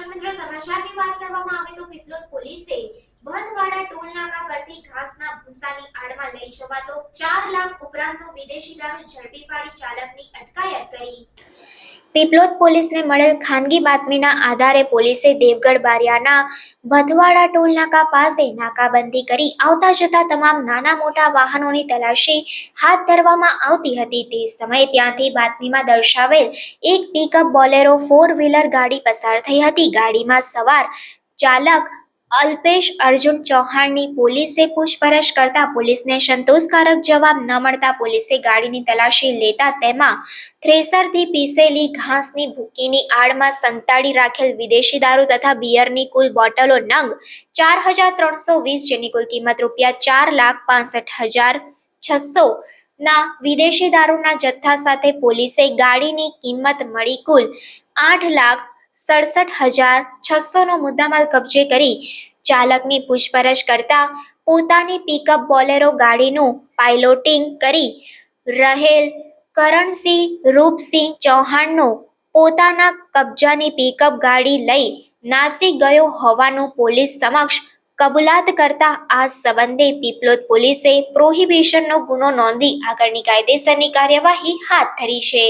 દર્શક મિત્રો વાત કરવામાં આવે તો પીપલોદ પોલીસે ભદવાડા ટોલ નાકા પરથી ઘાસના ભૂસાની આડમાં લઈ જવાતો 4 લાખ ઉપરાંતનો વિદેશી દારૂ ઝડપી પાડી ચાલકની અટકાયત કરી. પીપલોદ પોલીસને મળેલ ખાનગી બાતમીના આધારે પોલીસે દેવગઢ બારિયાના ભથવાડા ટોલ નાકા પાસે નાકાબંધી કરી આવતા જતા તમામ નાના મોટા વાહનોની તલાશી હાથ ધરવામાં આવતી હતી તે સમયે ત્યાંથી બાતમીમાં દર્શાવેલ એક પિકઅપ બોલેરો ફોર વ્હીલર ગાડી પસાર થઈ હતી. ગાડીમાં સવાર ચાલક અલ્પેશ અર્જુન ચૌહાણની પોલીસે પૂછપરછ કરતા પોલીસને સંતોષકારક જવાબ ન મળતા પોલીસે ગાડીની તલાશી લેતા તેમાં થ્રેસરથી પીસેલી ઘાસની ભૂકીની આડમાં સંતાડી રાખેલ વિદેશી દારૂ તથા બિયરની કુલ બોટલો નંગ ચાર હજાર ત્રણસો વીસ જેની કુલ કિંમત રૂપિયા ચાર લાખ પાસઠ હજાર છસો ના વિદેશી દારૂના જથ્થા સાથે પોલીસે ગાડીની કિંમત મળી કુલ આઠ લાખ સડસઠ હજાર છસોનો મુદ્દામાલ કબજે કરી ચાલકની પૂછપરછ કરતા પોતાની પિકઅપ બોલેરો ગાડીનું પાઇલોટિંગ કરી રહેલ કરણસિંહ, રૂપસિંહ ચૌહાણનો પોતાના કબજાની પિકઅપ ગાડી લઈ નાસી ગયો હોવાનું પોલીસ સમક્ષ કબૂલાત કરતા આ સંબંધે પીપલોદ પોલીસે પ્રોહિબિશનનો ગુનો નોંધી આગળની કાયદેસરની કાર્યવાહી હાથ ધરી છે.